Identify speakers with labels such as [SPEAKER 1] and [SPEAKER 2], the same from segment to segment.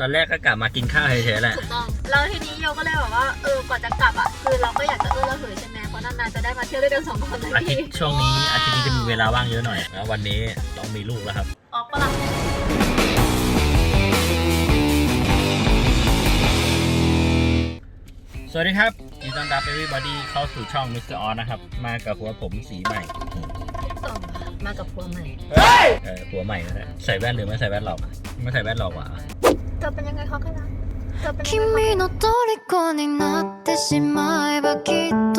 [SPEAKER 1] ตอนแรกก็กลับมากินข้าวเฉยๆแหละ
[SPEAKER 2] ถูกต้องแล้วทีนี้โยก็เลยบอกว่าเออกว่าจะกลับอะคือเราก็อยากจะเออระเหยใช่ไหมเพราะนานๆจะได้มาเที่ยวด้วยกันสองคนเลย
[SPEAKER 1] อาทิต
[SPEAKER 2] พี่
[SPEAKER 1] ย์ช่วงนี้อาทิตย์นี้จะมีเวลาว่างเยอะหน่อยแล้ววันนี้ต้องมีลูกแล้วครับ
[SPEAKER 2] ออกปะล่ะ
[SPEAKER 1] สวัสดีครับยินดีต้อนรับ everybody เข้าสู่ช่อง Mr. On นะครับ มากับหัวผมสีใหม่อืม
[SPEAKER 2] ส่งมากับพัวใหม่
[SPEAKER 1] เออหัวใหม่ก็ได้ใส่แว่นหรือไม่ใส่แว่นหรอก ไม่ใส่แว่นหรอกว่ะ
[SPEAKER 2] เธอเป็นยังไงคะคะเธอเป็นยังไงคะ
[SPEAKER 3] 君の虜になってしまえばきっと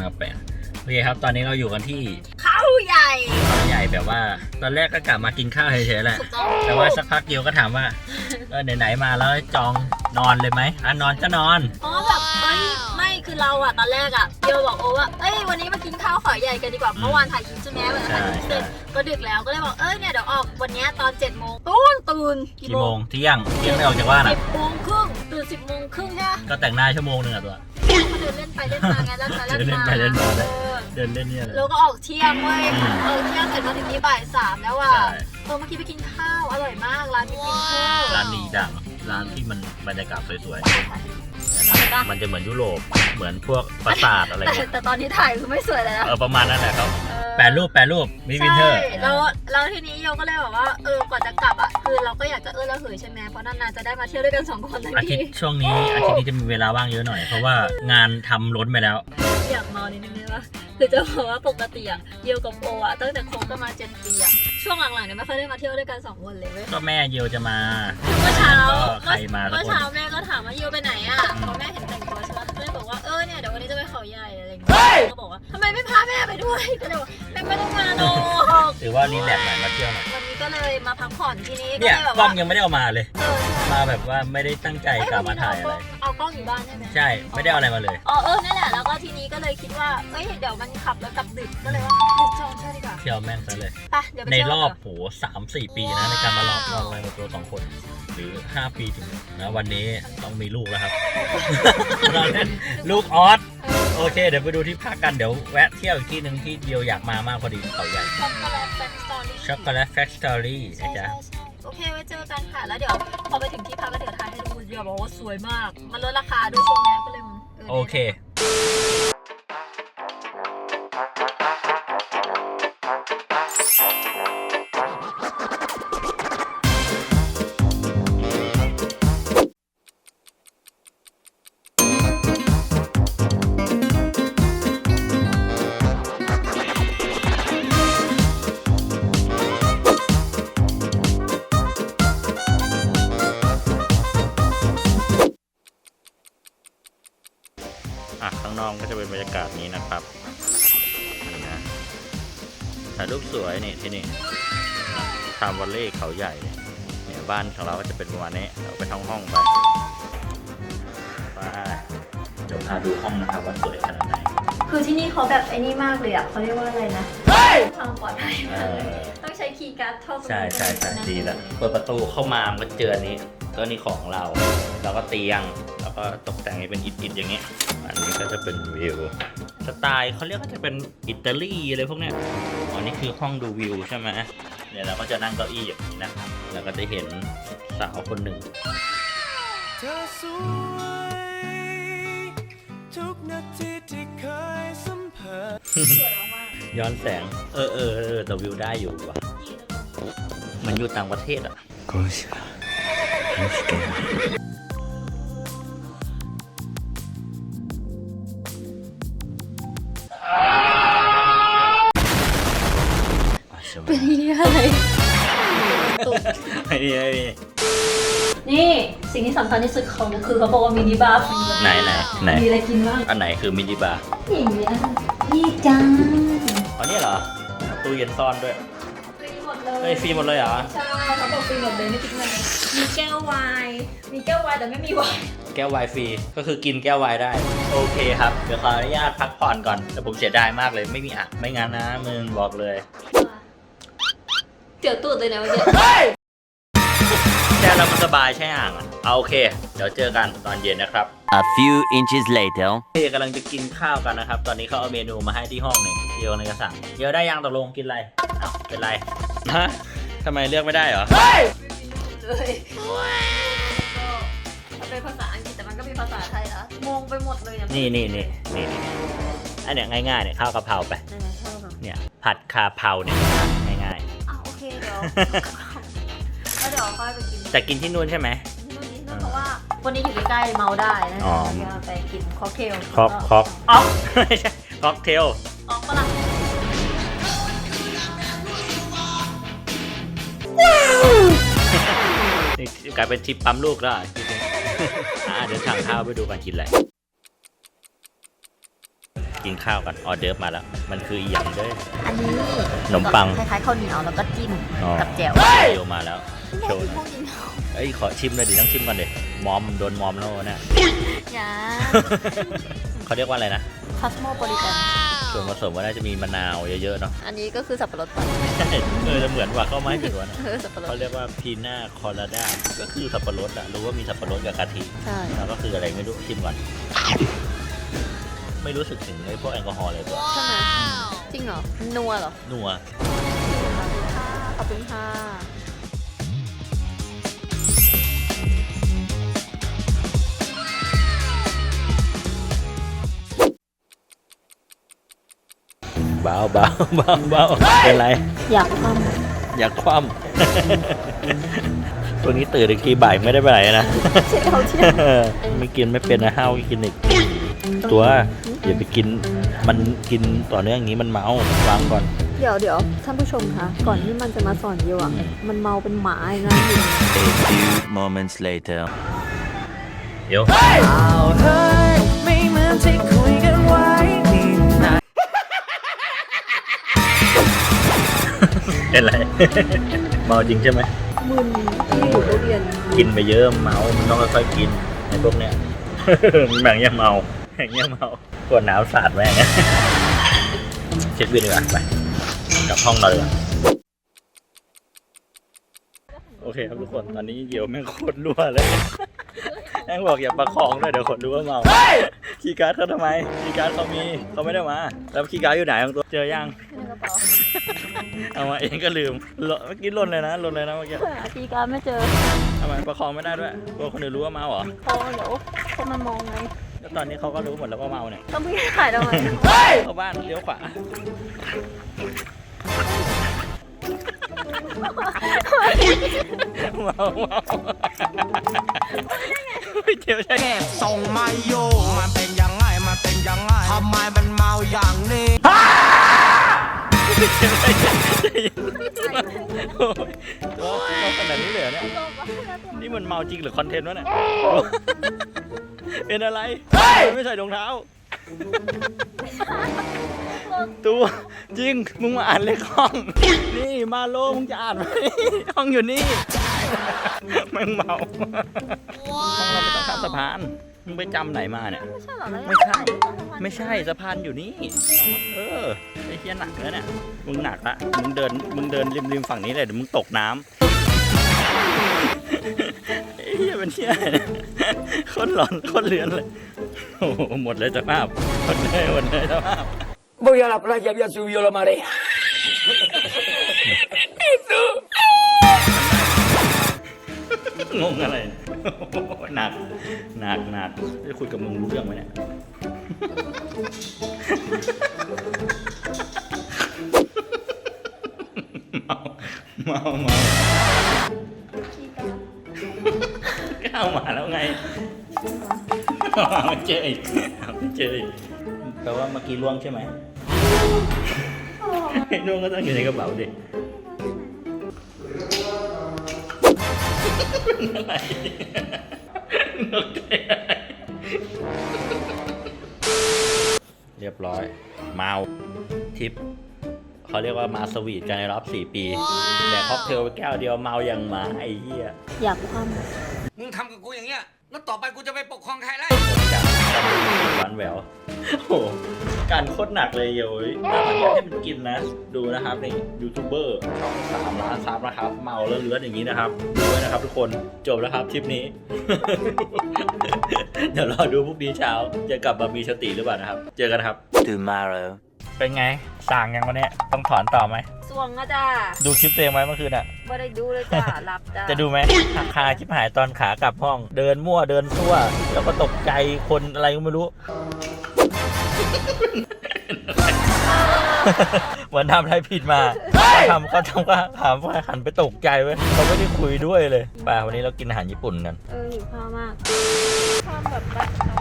[SPEAKER 1] มาแปะโอเคครับ ตอนนี้เราอยู่กันที่
[SPEAKER 2] เขาใหญ่
[SPEAKER 1] เขาใหญ่แบบว่า ตอนแรกก็กลับมากินข้าวเฉยๆแหละ
[SPEAKER 2] ถูกต้อง
[SPEAKER 1] แต่ว่าสักพักเดียวก็ถามว่า เออไหนๆมาแล้วจองนอนเลยไหมอ่ะนอนก็นอน
[SPEAKER 2] เพราะว่าแบบเอ้ยไม่ คือเราอะตอนแรกอะโยบอกโอว่าเอ้ยวันนี้มากินข้าวขอใหญ่กันดีกว่าเมื่อวานถ่ายคลิปใช่ไหมวันนั้นถ่ายคลิปเสร็จก็ดึกแล้วก็เลยบอกเอ้ยเนี่ยเดี๋ยวออกวันเนี้ยตอน7จ็ดโมงตื่นตื่น
[SPEAKER 1] กี่โมงเที่ยงเที่ยงไม่ออกจากบ้าน
[SPEAKER 2] สิ
[SPEAKER 1] อะ
[SPEAKER 2] บโมงครึ่งตื่นสิบโมงครึ่งใช่ไหม
[SPEAKER 1] ก็แต่งหน้าชั่วโมงหนึ่งอะตัว
[SPEAKER 2] มาเดินเล่นไปเล่นมาไงแล้วไป
[SPEAKER 1] เดินเล่นไปเล่นมาได้
[SPEAKER 2] เออ
[SPEAKER 1] เดินเล่นเนี่ยเลย
[SPEAKER 2] แล้วก็ออกเที่ยงเว้ย
[SPEAKER 1] อืม
[SPEAKER 2] เออเที่ยงเสร็จมาถึงนี้บ่ายสามแล้วว่ะ
[SPEAKER 1] ใช่
[SPEAKER 2] เออเมื่อกี้ไปกินข้าวอร่อยมากร้านนี้กินข้าว
[SPEAKER 1] ร้านนี้ดังร้านที่มันบรรยากาศสวยๆ
[SPEAKER 2] ใช่
[SPEAKER 1] มันจะเหมือนยุโรป เหมือนพวกปราสาทอะไร
[SPEAKER 2] แต่
[SPEAKER 1] เงี้ย
[SPEAKER 2] แต่ตอนนี้ถ่ายคือไม่สวยเลยนะ
[SPEAKER 1] เออประมาณนั้นแหละครับ
[SPEAKER 2] เออ
[SPEAKER 1] แปรรูปแปรรูปมิวินเทอร์
[SPEAKER 2] ใช่แล้วแล้วทีนี้โยก็เลยบอกว่าเออกว่าจะกลับอะคือเราก็อยากจะเออระเหยใช่ไหมเพราะนานๆจะได้มาเที่ยวด้วยกันสองคนเลย
[SPEAKER 1] อาทิต
[SPEAKER 2] พี่
[SPEAKER 1] ย์ช่วงนี้อาทิตย์นี้จะมีเวลาว่างเยอะหน่อย เพราะว่างานทำล้นไปแล้ว
[SPEAKER 2] อ ยากเมานิดนึงได้ปะคือจะบอกว่าปกติอะโยกับโออะตั้งแต่คบกันมาเจ็ดปีอะช่วงหลังๆเนี่ยไม่ค่อยได้มาเที่ยวด้วยกันสองคนเลยเว้ย
[SPEAKER 1] ก็แม่เยียวจะมา
[SPEAKER 2] เมื่อเช้า
[SPEAKER 1] ก็ใครมาสัก
[SPEAKER 2] เมื่อ
[SPEAKER 1] คน
[SPEAKER 2] เช้าแม่ก็ถามว่าโยไปไหนอะ
[SPEAKER 1] อืม
[SPEAKER 2] พอแม่เห็นแต่งตัวใช่ไหมแม่บอกว่าเออเนี่ยเดี๋ยววันนี้จะไปเขาใหญ่อะไรอย่างเงี้ยก็บอกว่าทำไมไม่พาแม่ไปด้วยก็เลยบอกแม่ไม่ต้องมาหรอก
[SPEAKER 1] ถือว่ารีแลกซ์หน่อยมาเที่ยวหน่อย
[SPEAKER 2] วันนี้ก็เลยมาพักผ่อนที่นี่ก็
[SPEAKER 1] เนี่ย
[SPEAKER 2] เลยแบบ
[SPEAKER 1] กล้อ
[SPEAKER 2] ว่าง
[SPEAKER 1] ยังไม่ได้เอามาเลย
[SPEAKER 2] เออใช่
[SPEAKER 1] มาแบบว่าไม่ได้ตั้งใจกลับมาถ่ายอะไร
[SPEAKER 2] เอากล้องอยู่บ้านใช่ไหม
[SPEAKER 1] ใช่ไม่ได้เอาอะไรมาเลย
[SPEAKER 2] อ๋อเออนั่นแหละแล้วก็ทีนี้ก็เลยคิดว่าเอ้ยเดี๋ยวมันขับแล้วกลับดึกก็เลยว่าเฮ้ยจองเที่ยวดีกว่า
[SPEAKER 1] เที่ยวแม่งซะเลย
[SPEAKER 2] ไปเดี๋ยวไป
[SPEAKER 1] ใน
[SPEAKER 2] เที่ยว
[SPEAKER 1] รอบ
[SPEAKER 2] กัน
[SPEAKER 1] โหสามสี่ปีนะในการมาลองลองอะไรมาตัวสองคน หรือห้าปีถึงนะวันนี้ต้องมีลูกแล้วครับ เราเล่นลูกออสโอเค เดี๋ยวไปดูที่ภาคกันเดี๋ยวแวะเที่ยวอีกที่หนึ่งที่เดียวอยากมามากพอดีเขาใหญ่
[SPEAKER 2] ช็อกโกแลตแฟคสตอรี่
[SPEAKER 1] ช็อกโกแลตแฟคทอรี่
[SPEAKER 2] ใช่
[SPEAKER 1] นะจ๊ะ
[SPEAKER 2] ใช่ใช่โอเคไว้เจอกันค่ะ แล้วเดี๋ยวพอไปถึงที่พักก็เดี๋ยวถ่ายให้ดู เดี๋ยวบอกว่าสวยมาก มันลดราคาด้วยช่วงนี้ก็เลย
[SPEAKER 1] โอเค นอกก็จะเป็นบรรยากาศนี้นะครับนี่นะถ่ายรูปสวยนี่ที่นี่ทำวอลเล่เขาใหญ่เนี่ยบ้านของเราก็จะเป็นประมาณนี้เราไปท่องห้องไปไปเดี๋ยวพาดูห้องนะครับว่าสวยขนาดไหน
[SPEAKER 2] คือที่นี่เขาแบบไอ้นี่มากเลยอะเขาเรียกว่าอะไรนะความปลอดภัยมากเลยต้องใช้คีย์การ์ดเท่ากับ
[SPEAKER 1] ใช่ใช่ใช่ดีแล้วเปิดประตูเข้ามามันก็เจออันนี้ก็นี่ของเรา แล้วก็เตียง แล้วก็ตกแต่งให้เป็นอิฐๆอย่างเงี้ย อันนี้ก็จะเป็นวิวสไตล์เขาเรียกว่าจะเป็นอิตาลีอะไรพวกเนี้ยอ๋อนี่คือห้องดูวิวใช่ไหมเนี่ยเราก็จะนั่งเก้าอี้อย่างนี้นะครับ แล้วก็จะเห็นสาวคนหนึ่ง
[SPEAKER 4] เธอสวยทุกนาทีที่เคยสัมผัส
[SPEAKER 2] สวยมาก
[SPEAKER 1] ย้อนแสง เออเออเออแต่วิวได้อยู่ว่ะมันอยู่ต่างประเทศอะ
[SPEAKER 2] เป็นยี่อะไรตุก
[SPEAKER 1] ไอ้นี่ไอ้นี่
[SPEAKER 2] นี่สิ่งที่สำคัญที่สุดของก็คือเขาบอกว่ามินิบาร์ฟรี
[SPEAKER 1] ไหนไหนไหน
[SPEAKER 2] มีอะไรกินบ้าง
[SPEAKER 1] อันไหนคือมินิบาร์
[SPEAKER 2] นี่มีนะนี่จ้า
[SPEAKER 1] อ๋อนี่เหรอตู้เย็นซ่อนด้วย
[SPEAKER 2] ฟรีหมดเลย
[SPEAKER 1] เฮ้ยฟรีหมดเลยเหรอ
[SPEAKER 2] ใช่เขาบอกฟรีหมดเลยไม่คิดเงินมีแก้วไวน์มีแก้วไวน์แต่ไม่มีไวน์
[SPEAKER 1] แก้วไวน์ฟรีก็คือกินแก้วไวน์ได้ โอเคครับเดี๋ยวขออนุญาตพักผ่อนก่อนแต่ผมเสียดายมากเลยไม่มีอะไม่งั้นนะมึงบอกเลย
[SPEAKER 2] เดี๋ยวตูดเลยนะเมื่อกี้
[SPEAKER 1] แช่แล้วมันสบายใช่อ่างอะเอาโอเค เดี๋ยวเจอกันตอนเย็นนะครับ
[SPEAKER 5] A few inches later.
[SPEAKER 1] พี่กำลังจะกินข้าวกันนะครับ ตอนนี้เขาเอาเมนูมาให้ที่ห้องนี่เดียวในกระสั่งเดียวได้ยังตกลงกินอะไรเอ้าเป็นไรฮะทำไมเลือกไม่ได้เหรอ
[SPEAKER 2] เลยมันเป็นภาษาอังกฤษแต่มันก็มีภาษาไทยนะงงไปหมดเลยอะ
[SPEAKER 1] นี่นี่นี่นี่นี่อันเนี้ยง่ายๆเนี่ยข้าวกะเพราไป
[SPEAKER 2] นั่นไงชอบแบบ
[SPEAKER 1] เนี่ยผัดคาเพราเนี่ย
[SPEAKER 2] แล้วเดี๋ยวค่อยไปกิน
[SPEAKER 1] ๆจะกินที่นู่นใช่ไหม
[SPEAKER 2] ที่นู่นนี่นู่นเพราะว่าวันนี้อยู่ใกล้ๆเมาได้นะ
[SPEAKER 1] อ๋อ
[SPEAKER 2] เดี๋ยวไปกินค็อกเทล
[SPEAKER 1] คอกคอกอ๋อไม่ใช่ค็อกเทล
[SPEAKER 2] ออกปะล่ะ
[SPEAKER 1] นี่กลายเป็นทริปปั๊มลูกแล้วอะจริงๆอะเดี๋ยวสั่งข้าวไปดูกันกินอะไร กินข้าวกันออเดิร์ฟมาแล้ว มันคืออีหยังเด้อ
[SPEAKER 2] อันนี้
[SPEAKER 1] ขนมปัง
[SPEAKER 2] คล้ายๆข้าวเหนียวแล้วก็จิ้ม
[SPEAKER 1] อ๋อ
[SPEAKER 2] กับแจ่ว
[SPEAKER 1] โยมาแล้วโชว์หน่อยเอ้ยขอชิมเลยดิต้องชิมก่อนเด็มอมโดนมอมแล้วเนี่ย
[SPEAKER 2] อย่า
[SPEAKER 1] เขาเรียกว่าอะไรนะ
[SPEAKER 2] คาสโมโพลิแตน
[SPEAKER 1] ส่วนผสมว่าน่าจะมีมะนาวเยอะๆเนาะ
[SPEAKER 2] อันนี้ก็คือสับปะรดปั่น
[SPEAKER 1] เออจะเหมือนว่าเข้าวไม้ผิดวะนะ
[SPEAKER 2] เออสับปะร
[SPEAKER 1] เขา
[SPEAKER 2] ด
[SPEAKER 1] เรียกว่าพีน่าคอลาด้าก็คือสับปะรดอะรู้ว่ามีสับปะรดกับกะทิ
[SPEAKER 2] ใช่
[SPEAKER 1] แล้วก็คืออะไรไม่รู้ชิมก่อน ไม่รู้สึกถึงไอ้พวกแอลกอฮอล์เลยตัว
[SPEAKER 2] ใช่ไหมจริงเหรอ นัวเหรอ
[SPEAKER 1] นัว
[SPEAKER 2] ขอบคุณค่ะ
[SPEAKER 1] เบาเบาเบาเบาเป็นไร
[SPEAKER 2] อยากท
[SPEAKER 1] อยากคว่ำ ตัวนี้ตื่นอีกทีบ่ายไม่ได้ไปไหนนะำ
[SPEAKER 2] เช้าเที่ยง
[SPEAKER 1] ไม่กินไม่เป็นนะห้าวกินอีก ตัว อย่าไปกินมันกินต่อเนื่องอย่างนี้มันเมาวางก่อน
[SPEAKER 2] เดี๋ยวเดี๋ยวท่านผู้ชมคะก่อนที่มันจะมาสอนเยอะอะมันเมาเป็นหมาเลยนะอยู่
[SPEAKER 5] A few moments later.
[SPEAKER 1] เดี๋ยว
[SPEAKER 4] เอาเฮ้ยไม่เหมือนที่คุยกันไว้นี่นะ
[SPEAKER 1] เป็นไร เมาจริงใช่ไหม
[SPEAKER 2] มึนที่อยู่โรงเรียน
[SPEAKER 1] กินไปเยอะเมา มันต้องค่อยๆกินไอ้พวกเนี้ย มันแบ่งยังเมาอย่างเงี้ยเมา ปวดหนาวสาดแม่งเช็คบินดีกว่าไปกลับห้องเราดีกว่าโอเคครับทุกคนตอนนี้เหยี่ยวแม่งโคตรรั่วเลยแม่งบอกอย่าประคองด้วยเดี๋ยวคนรู้ว่าเมาคีย์การ์ดเขาทำไมคีย์การ์ดเขามีเขาไม่ได้มา แล้วคีย์การ์ดอยู่ไหนของตัวเจอยัง
[SPEAKER 2] ในกระเป๋า
[SPEAKER 1] เอามาเองก็ลืมหล่นเมื่อกี้หล่นเลยนะหล่นเลยนะเมื่อกี้
[SPEAKER 2] หาทีการไม่เจอ
[SPEAKER 1] ทำไมประคองไม่ได้ด้วยกลัวคนอื่นรู้ว่าเมาเหรอ
[SPEAKER 2] เขาเดี๋ยวคนมันมองไง
[SPEAKER 1] แล้วตอนนี้เขาก็รู้หมดแล้วว่าเมาเนี่ย
[SPEAKER 2] ต้องพี่ถ่ายทำไม
[SPEAKER 1] เข้าบ้านเลี้ยวขวาเมาเมาไม่เจียวใช่
[SPEAKER 4] เก็บส่งมาโยมันเป็นยังไงมันเป็นยังไงทำไมมันเมาอย่างนี้
[SPEAKER 1] โอ้ยตัวตัวขนาดนี้เลยเหรอเนี่ยนี่มันเมาจริงหรือคอนเทนต์วะเนี่ย เป็นอะไรมันไม่ใส่รองเท้า ตัวจริง มึงมาอ่านเลขห้อง นี่มาโลมึงจะอ่านไหมห้องอยู่นี่มึงเมาห้องเราไม่ต้องข้ามสะพาน มึงไปจำไหนมาเนี่ย
[SPEAKER 2] ไม่ใช่เหรอแล้ว
[SPEAKER 1] ไม่ใช่ ไม่ใช่สะพานอยู่นี่ เออไอ้เหี้ยหนักแล้วเนี่ย มึงหนักละ มึงเดิน มึงเดินริมริมฝั่งนี้เลยเดี๋ยวมึงตกน้ำไอ้ เหี้ยเป็นเหี้ยอะไรเนี่ยโคนหลอนโคนเลือนเลยโอ้โหหมดเลยสภาพหมดเลยหมดเลยสภาพ
[SPEAKER 6] Voy a la playa, había subido la marea.
[SPEAKER 1] งงอะไรโอ้โหหนักหนักหนักจะคุยกับมึงรู้เรื่องไหมเนี่ย เมาเมาเมา ก้าวมาแล้วไงไม่เจออีกไม่เจออีกแปลว่าเมื่อกี้ล่วงใช่ไหมไอ้ล่วงก็ต้องอยู่ในกระเป๋าดิอะไรนกใจอะไรเรียบร้อย เมาทิปเขาเรียกว่ามาสวีทกันในรอบ 4 ปี แต่ค็อกเทลไปแก้วเดียวเมาอย่างหมาไอ้เหี้ย
[SPEAKER 2] อยากคว่
[SPEAKER 6] มึงทำกับกูอย่างเงี้ย แล้วต่อไปกูจะไปปกครองใครไล่
[SPEAKER 1] จากหวานแหววโอ้โหการโคตรหนักเลยเย้ยถ้ามันอยากให้มันกินนะ ดูนะครับนี่ยูทูบเบอร์ช่องสามล้านซับนะครับ เมาแล้วเลื้อนอย่างนี้นะครับดูไว้นะครับทุกคน จบแล้วครับทริปนี้ เดี๋ยวรอดูพรุ่งนี้เช้า จะกลับมามีสติหรือเปล่านะครับ เจอกันครับ
[SPEAKER 5] Tomorrow.
[SPEAKER 1] เป็นไงสั่งยังวันนี้ต้องถอนต่อไหม
[SPEAKER 2] สวงนะจ้า
[SPEAKER 1] ดูคลิปตัวเองไหมเมื่อคืนอะ
[SPEAKER 2] ไม่ได้ดูเลยจ้าหลับจ้า
[SPEAKER 1] จะดูไหมราคาชิบหายตอนขากลับห้อง เดินมั่วเดินทั่ว แล้วก็ตกใจคนอะไรก็ไม่รู้เหมือนทำอะไรผิดมาเขาทำเขาทำก็ถามว่าหันไปตกใจเว้ยเขาไม่ได้คุยด้วยเลยไปวันนี้เรากินอาหารญี่ปุ่นกัน
[SPEAKER 2] เออหิวข้าวมากข้าวแบบแบบ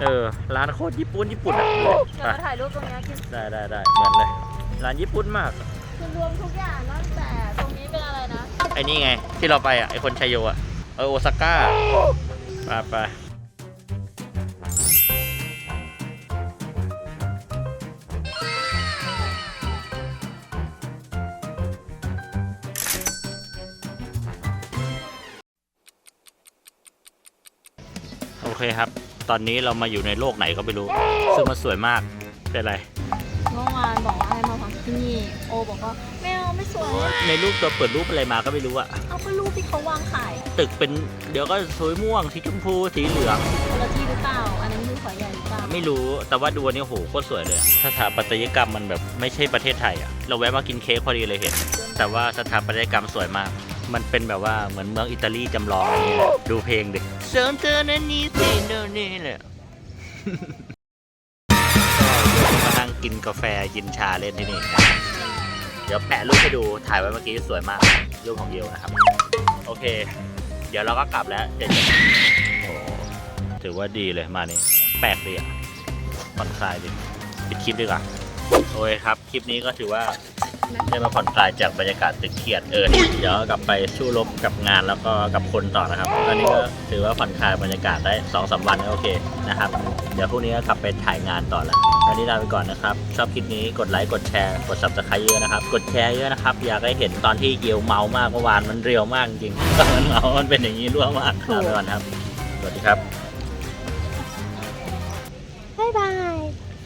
[SPEAKER 1] เออ ร้านโคตรญี่ปุ่นญี่ปุ่นอะ
[SPEAKER 2] เดี๋ยว
[SPEAKER 1] ไป
[SPEAKER 2] มาถ่ายรูปตรงเนี้ยคิด
[SPEAKER 1] ได้ได้ได้เหมือนเลย ร้านญี่ปุ่นมาก
[SPEAKER 2] คือรวมทุกอย่างตั้งแต่ตรงนี้เป็นอะไรนะ
[SPEAKER 1] ไอ้นี่ไง ที่เราไปอะไอคนชัยโยอะเออโอซาก้าไปไปโอเคครับ ตอนนี้เรามาอยู่ในโลกไหนก็ไม่รู้ ซึ่งมันสวยมากเป็นไร
[SPEAKER 2] เมื่อวานบอกว่าให้มาพักที่นี่ โอบอกว่าไม่เอาไม่สวย
[SPEAKER 1] ในรูปตัวเปิดรูปอะไรมาก็ไม่รู้อะ
[SPEAKER 2] เอาก็รูปที่เขาวางขาย
[SPEAKER 1] ตึกเป็นเดี๋ยวก็สีม่วงสีชมพูสีเหลือง
[SPEAKER 2] คนละที่หรือเปล่า อันนั้นคือขอใหญ่หรือเปล่า
[SPEAKER 1] ไม่รู้แต่ว่าดูอันนี้โหโคตรสวยเลยอะสถาปัตยกรรมมันแบบไม่ใช่ประเทศไทยอะเราแวะมากินเค้กพอดีเลยเห็น แต่ว่าสถาปัตยกรรมสวยมาก มันเป็นแบบว่าเหมือนเมืองอิตาลีจำลองอะไรอย่างเงี้ยแหละดูเพลงดิเซนเตอร์นันนี่สิโนนี่เลยมานั่งกินกาแฟกินชาเล่นที่นี่นะครับเดี๋ยวแปะรูปให้ดูถ่ายไว้เมื่อกี้สวยมากรูปของเยลนะครับ โอเค เดี๋ยวเราก็กลับแล้วเดี๋ยวจะโอ้ถือว่าดีเลยมานี่แปลกดีอะผ่อนคลายดีปิดคลิปดีกว่าโอเคครับ คลิปนี้ก็ถือว่า ได้มาผ่อนคลายจากบรรยากาศตึกเครียดเออเดี๋ยวกลับไปสู้รบกับงานแล้วก็กับคนต่อนะครับตอนนี้ก็ถือว่าผ่อนคลายบรรยากาศได้สองสามวันก็โอเคนะครับเดี๋ยวพรุ่งนี้ก็กลับไปถ่ายงานต่อแล้ววันนี้ลาไปก่อนนะครับ ชอบคลิปนี้กดไลค์กดแชร์กด subscribe เยอะนะครับ กดแชร์เยอะนะครับ อยากให้เห็นตอนที่เกียวเมามากเมื่อวานมันเรียวมากจริงตอนมันเมามันเป็นอย่างนี้รั่วมากลาไปก่อนครับสวัสดีครับ